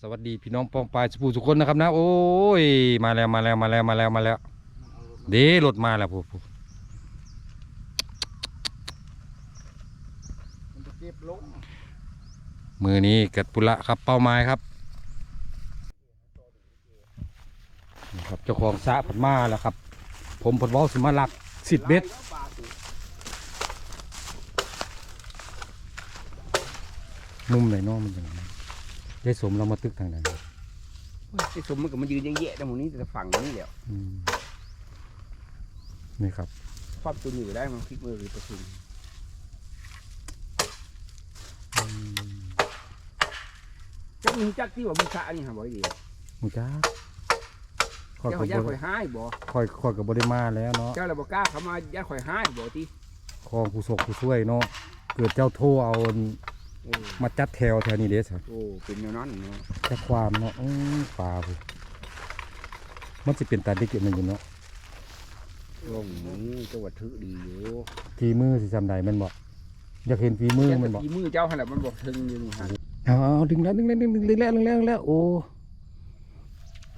สวัสดีพี่น้องปองปายสุภูทุกคนนะครับนะ โอ้ย มาแล้วมาแล้วมาแล้วมาแล้วมาแล้วเด้รถมาแล้วผู้ผู้มันจะเก็บลงมือนี้เกิดปุระครับเป้าหมายครับครับเจ้าของสะเพันมาแล้วครับ ผมเพนเว้าสิมาลักสิบเบ็ดแล้วปลาสินุ่มเลยเน้องมันอย่าง นี้ได้สมเรามาตึกทางนั้นไอ้สมมันก็มายืนแย่ๆแต่หมูนี้แต่ฝั่งนี้แหล้วอืมนี่ครับครอบตัวหนูได้มันพลิกมือหรือประชุมจักมีจักที่ว่าบุษานี่หาบ่ดีหมูจ้าคอยเจ้ากับย่าบข่อยหายบ่คอยคอยกับบริมาแล้วเนาะเจ้าเลยบ่กล้าเข้ามาย่าข่อยหายบ่ติคลองผู้ศกผู้ช่วยเนาะเกิดเจ้าโทรเอาโอ้ มาจัดแถวแถวนี้เด้สิโอ้เป็นแนวนั้นเนาะจักความเนาะอื้อปลาผู้มันจะเป็นตาดิกมันอยู่เนาะลงนี้จังหวัดถือดีอยู่ฝีมือสิจำได้แมันบอกอยากเห็นฝีมือมันบอกที่มือเจ้าหั่นแหละมันบ่ถึงอยู่นี่ฮะเอาเอาดึงแล้วดึงแล้วดึงดึงดึงแล้วดึงแล้วดึงแล้วโอ้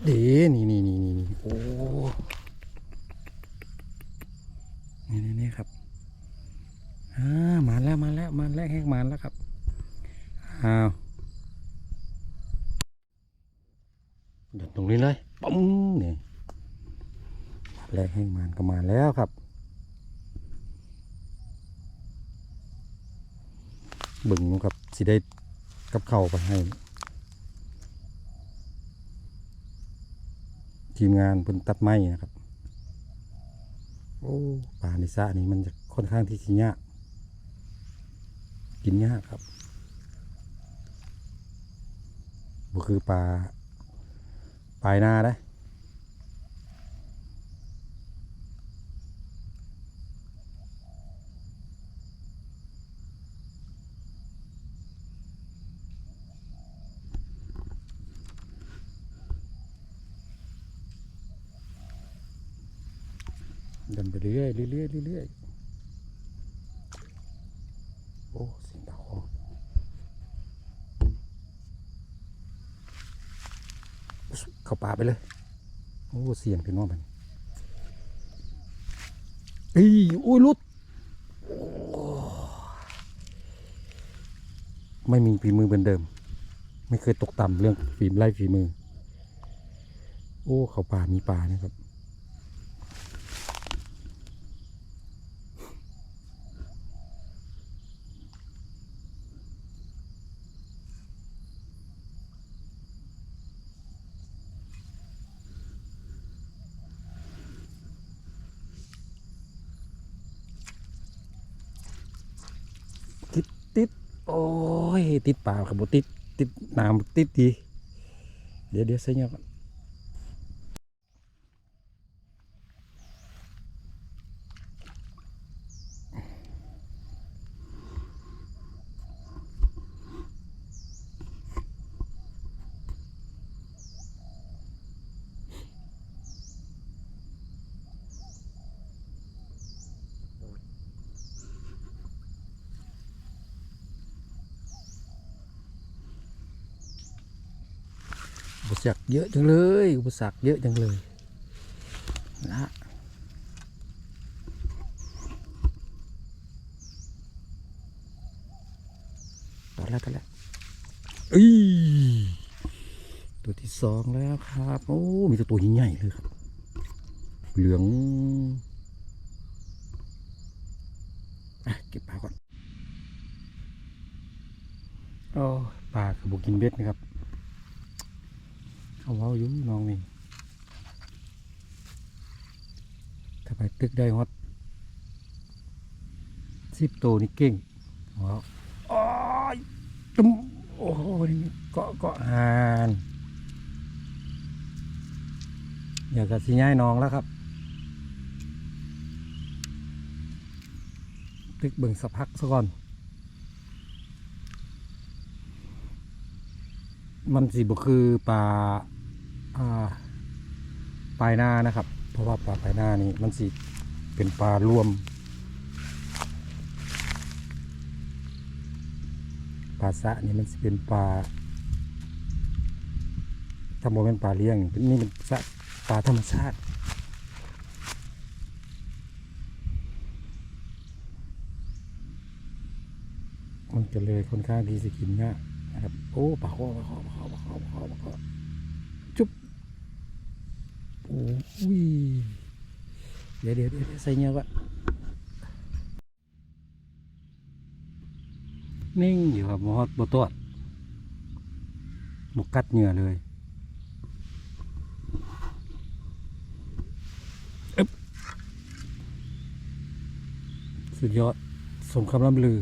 เด้นี่นี่นี่นี่นี่โอ้นี่นี่นี่ครับอ่ามาแล้วมาแล้วมาแล้วแห้งมาแล้วครับ อ้าวหยุดตรงนี้เลยปุ้มนี่แรกแห้งมันก็มาแล้วครับ บึงครับสิได้กับเข่าไปให้ ทีมงานเพิ่นตัดไม้นะครับ โอ้ปลาในสระนี้มันจะค่อนข้างที่สิยากกินยากครับ บ่คือปลาปลายนาได้เดินไปเรื่อยเรื่อยเรื่อยๆโอ้เสียงดังคอ เข้าป่าไปเลย โอ้เสียงพี่น้องมันเอ้ยโอ้ยลุดไม่มีฝีมือเหมือนเดิม ไม่เคยตกต่ำเรื่องฝีมไล่ฝีมือ โอ้เขาป่ามีป่านะครับ ติดติด โอ้ย ติดป่าครับบติดติดน้ำติดดี เดี๋ยวเดี๋ยวใส่เงี้ยก่อน อุปสรรคเยอะจังเลย อุปสรรคเยอะจังเลยนะต่อแล้วต่อแล้วอีตัวที่สองแล้วครับ โอ้ มีแต่ตัวใหญ่เลยครับ เหลืองอะเก็บปลาก่อนโอ้ปลาคือบุกินเบ็ดนะครับ เขาเว้าอยู่น้องนี่ถ้าไปตึกได้ฮอตสิบโตวนี่เก่งว้าวโอ้ยตุ้มโอ้โหเกาะเกาะหานอยากจะสิย้ายน้องแล้วครับ ตึกเบิ่งสักพักซะก่อน มันสิบ่คือปลา ปลายหน้านะครับ เพราะว่าปลาปลายหน้านี่มันสิเป็นปลารวมปลาสะนี่มันสิเป็นปลาถ้าโมเป็นปลาเลี้ยงนี่เป็นสัตว์ปลาธรรมชาติมันก็เลยค่อนข้างที่จะกินง่ายนะครับโอ้ปลาคอปลาคอปลาคอปลาคอปลาคอปลาคอจุ๊บโอุ้ยเดี๋ยวเดี๋ยวเดี๋ยวใส่เงี้ยก่อนนิ่งอยู่ครับบอดบตัวบกกัดเหงื่อเลยสุดยอดสมคำล่ำลือ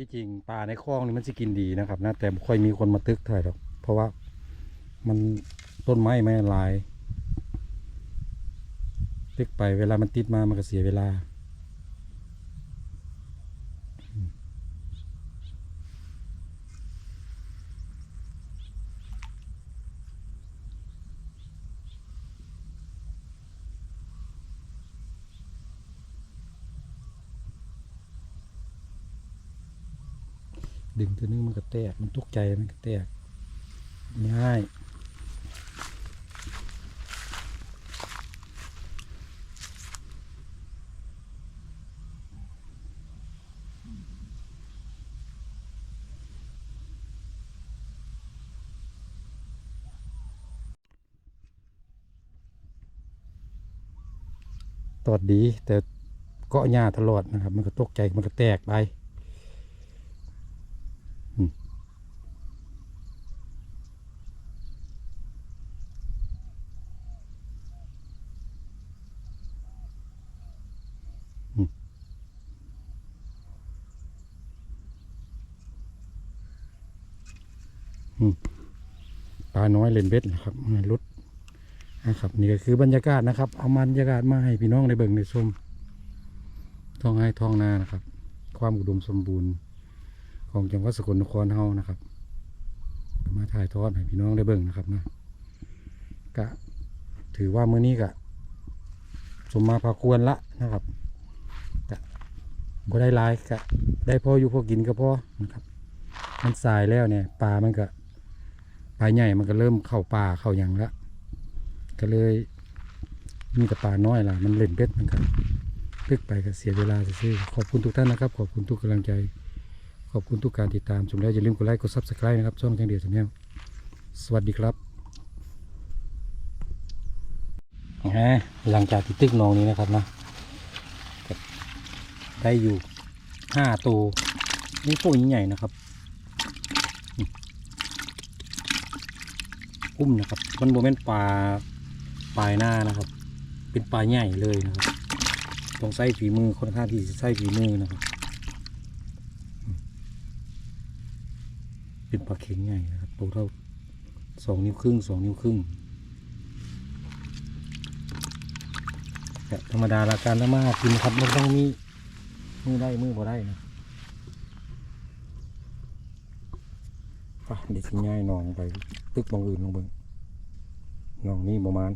ที่จริงปลาในคลองนี่มันสิกินดีนะครับนะแต่บ่ค่อยมีคนมาตึกเท่าไหร่หรอกเพราะว่ามันต้นไม้ไม่หลาย ตึกไปเวลามันติดมามันก็เสียเวลา ดึงตัวนึงมันก็แตก มันตกใจมันก็แตก ง่าย ตอดดีแต่เกาะหญ้าตลอดนะครับ มันก็ตกใจมันก็แตกไปอืมอืมอืม ปลาน้อยเล่นเบ็ดนะครับรุดนะครับนี่ก็คือบรรยากาศนะครับ เอาบรรยากาศมาให้พี่น้องในเบิ่งในชมท้องให้ท้องนานะครับ ความอุดมสมบูรณ์ของจังหวัดสกลนครเฮานะครับ มาถ่ายทอดให้พี่น้องได้เบิ่งนะครับนะก็ถือว่ามื้อนี้ก็สมมาพาควรละนะครับก็บ่ได้หลายก็ได้พออยู่พอกินก็พอนะครับ มันสายแล้วเนี่ยปลามันก็ ปลาใหญ่มันก็เริ่มเข้าป่าเข้าหยังล้วก็เลยมีแต่ปลาน้อยล่ะ มันเล่นเบ็ดมันกันลึกไปก็เสียเวลาซื่อขอบคุณทุกท่านนะครับ ขอบคุณทุกกำลังใจ ขอบคุณทุกการติดตามชมแล้วอย่าลืมกดไลค์กดซับสไครต์นะครับ ช่องทางเดียวชาแนลสวัสดีครับฮะหลังจากที่ตึกนองนี้นะครับนะได้อยู่ห้าตัวนี่พวใหญ่นะครับ อุ้มนะครับ มันโมเมนต์ปลาปลายหน้านะครับ เป็นปลาใหญ่เลยนะครับต้องใส่ฝีมือค่อนข้างที่จะใส่ฝีมือนะครับ เป็นปลาเข็งใหญ่นะครับตัวเท่าสองนิ้วครึ่งสองนิ้วครึ่งธรรมดาละการละมากินครับมันต้องมีมือได้มือบ่ได้นะ ปเดี๋ยวสิง่ายนองไป ตึกบางอื่นลงเบิ่งนองนี่ประมาณ